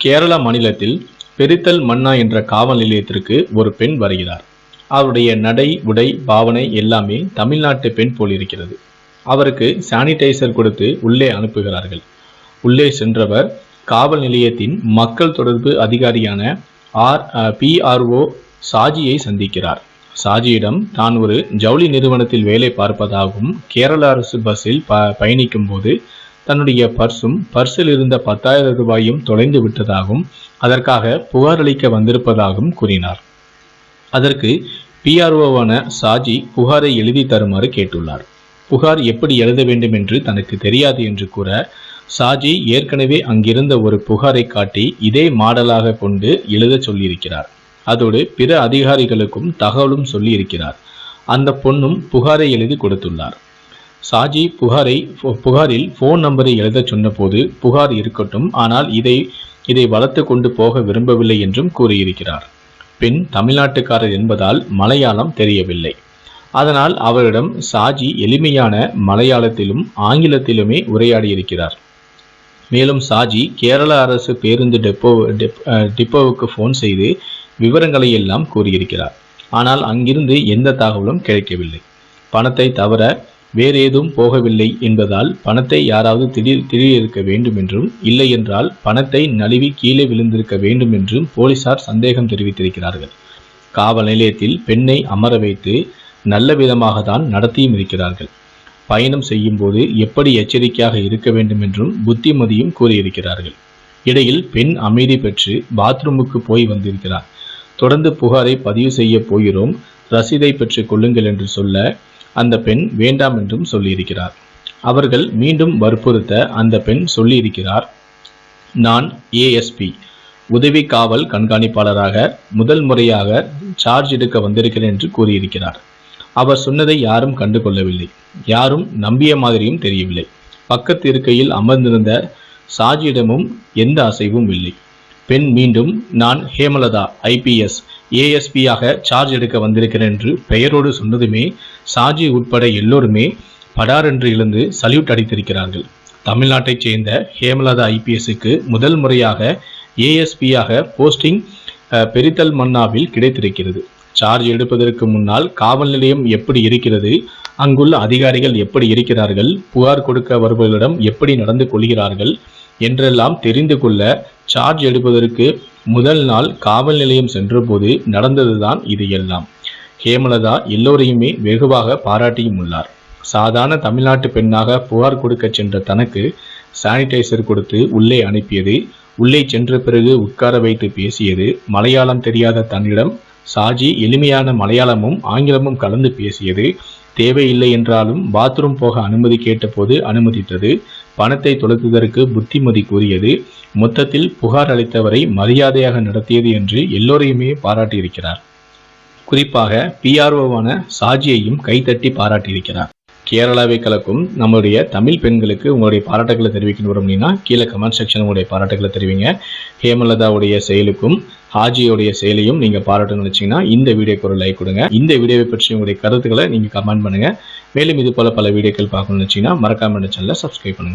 கேரளா மாநிலத்தில் பெரித்தல் மன்னா என்ற காவல் நிலையத்திற்கு ஒரு பெண் வருகிறார். அவருடைய நடை உடை பாவனை எல்லாமே தமிழ்நாட்டு பெண் போல் இருக்கிறது. அவருக்கு சானிடைசர் கொடுத்து உள்ளே அனுப்புகிறார்கள். உள்ளே சென்றவர் காவல் நிலையத்தின் மக்கள் தொடர்பு அதிகாரியான ஆர் பிஆர்ஓ சாஜியை சந்திக்கிறார். சாஜியிடம் தான் ஒரு ஜவுளி நிறுவனத்தில் வேலை பார்ப்பதாகவும் கேரள அரசு பஸ்ஸில் ப பயணிக்கும் போது தன்னுடைய பர்சும் பர்சில் இருந்த பத்தாயிரம் ரூபாயும் தொலைந்து விட்டதாகவும் அதற்காக புகார் அளிக்க வந்திருப்பதாகவும் கூறினார். அதற்கு பிஆர்ஓவான சாஜி புகாரை எழுதி தருமாறு கேட்டுள்ளார். புகார் எப்படி எழுத வேண்டும் என்று தனக்கு தெரியாது என்று கூற சாஜி ஏற்கனவே அங்கிருந்த ஒரு புகாரை காட்டி இதே மாடலாக கொண்டு எழுத சொல்லியிருக்கிறார். அதோடு பிற அதிகாரிகளுக்கும் தகவலும் சொல்லியிருக்கிறார். அந்த பொண்ணும் புகாரை எழுதி கொடுத்துள்ளார். சாஜி புகாரை புகாரில் ஃபோன் நம்பரை எழுதச் சொன்னபோது புகார் இருக்கட்டும் ஆனால் இதை இதை வளர்த்து கொண்டு போக விரும்பவில்லை என்றும் கூறியிருக்கிறார். பெண் தமிழ்நாட்டுக்காரர் என்பதால் மலையாளம் தெரியவில்லை. அதனால் அவரிடம் சாஜி எளிமையான மலையாளத்திலும் ஆங்கிலத்திலுமே உரையாடியிருக்கிறார். மேலும் சாஜி கேரள அரசு பேருந்து டெப்போ டிப்போவுக்கு ஃபோன் செய்து விவரங்களை எல்லாம் கூறியிருக்கிறார். ஆனால் அங்கிருந்து எந்த தகவலும் கிடைக்கவில்லை. பணத்தை தவிர வேறு ஏதும் போகவில்லை என்பதால் பணத்தை யாராவது திடீர் திடீர்க்க வேண்டும் என்றும் இல்லை என்றால் பணத்தை நழுவி கீழே விழுந்திருக்க வேண்டும் என்றும் போலீசார் சந்தேகம் தெரிவித்திருக்கிறார்கள். காவல் நிலையத்தில் பெண்ணை அமர வைத்து நல்ல விதமாக தான் நடத்தியும் இருக்கிறார்கள். பயணம் செய்யும் போது எப்படி எச்சரிக்கையாக இருக்க வேண்டும் என்றும் புத்திமதியும் கூறியிருக்கிறார்கள். இடையில் பெண் அமைதி பெற்று பாத்ரூமுக்கு போய் வந்திருக்கிறார். தொடர்ந்து புகாரை பதிவு செய்ய போகிறோம். ரசீதை பெற்றுக் கொள்ளுங்கள் என்று சொல்ல அந்த பெண் வேண்டாம் என்றும் சொல்லியிருக்கிறார். அவர்கள் மீண்டும் வற்புறுத்த அந்த பெண் சொல்லியிருக்கிறார். நான் ஏஎஸ்பி உதவி காவல் கண்காணிப்பாளராக முதல் முறையாக சார்ஜ் எடுக்க வந்திருக்கிறேன் என்று கூறியிருக்கிறார். அவர் சொன்னதை யாரும் கண்டுகொள்ளவில்லை. யாரும் நம்பிய மாதிரியும் தெரியவில்லை. பக்கத்து இருக்கையில் அமர்ந்திருந்த சாஜியிடமும் எந்த அசைவும் இல்லை. பெண் மீண்டும் நான் ஹேமலதா ஐபிஎஸ் ஏஎஸ்பியாக சார்ஜ் எடுக்க வந்திருக்கிறேன் என்று பெயரோடு சொன்னதுமே சாஜி உட்பட எல்லோருமே படார் என்று இழந்து சல்யூட் அடித்திருக்கிறார்கள். தமிழ்நாட்டைச் சேர்ந்த ஹேமலதா ஐபிஎஸ்க்கு முதல் முறையாக ஏஎஸ்பியாக போஸ்டிங் பெரித்தல் மன்னாவில் கிடைத்திருக்கிறது. சார்ஜ் எடுப்பதற்கு முன்னால் காவல் நிலையம் எப்படி இருக்கிறது அங்குள்ள அதிகாரிகள் எப்படி இருக்கிறார்கள் புகார் கொடுக்க வருபவர்களிடம் எப்படி நடந்து கொள்கிறார்கள் என்றெல்லாம் தெரிந்து கொள்ள சார்ஜ் எடுப்பதற்கு முதல் நாள் காவல் நிலையம் சென்றபோது நடந்ததுதான் இது எல்லாம். ஹேமலதா எல்லோரையுமே வெகுவாக பாராட்டியும் உள்ளார். சாதாரண தமிழ்நாட்டு பெண்ணாக புகார் கொடுக்க சென்ற தனக்கு சானிடைசர் கொடுத்து உள்ளே அனுப்பியது உள்ளே சென்ற பிறகு உட்கார வைத்து பேசியது மலையாளம் தெரியாத தன்னிடம் சாஜி எளிமையான மலையாளமும் ஆங்கிலமும் கலந்து பேசியது தேவையில்லை என்றாலும் பாத்ரூம் போக அனுமதி கேட்டபோது அனுமதித்தது. பணத்தை தொலைத்ததற்கு புத்திமதி கூறியது. மொத்தத்தில் புகார் அளித்தவரை மரியாதையாக நடத்தியது என்று எல்லோரையுமே பாராட்டியிருக்கிறார். குறிப்பாக பிஆர்ஓவான சாஜியையும் கைத்தட்டி பாராட்டியிருக்கிறார். கேரளாவை கலக்கும் நம்முடைய தமிழ் பெண்களுக்கு உங்களுடைய பாராட்டுகளை தெரிவிக்கணும் அப்படின்னா கீழே கமெண்ட் செக்ஷன் உங்களுடைய பாராட்டுகளை தெரிவிங்க. ஹேமலதாவுடைய செயலுக்கும் ஹாஜியோடைய செயலையும் நீங்கள் பாராட்டணும்னு நினச்சிங்கன்னா இந்த வீடியோக்கு ஒரு லைக் கொடுங்க. இந்த வீடியோவை பற்றி உங்களுடைய கருத்துக்களை நீங்கள் கமெண்ட் பண்ணுங்கள் மேலும் இது போல் பல வீடியோக்கள் பார்க்கணும்னு நினச்சிங்கன்னா மறக்காம சேனலை சப்ஸ்கிரைப் பண்ணுங்கள்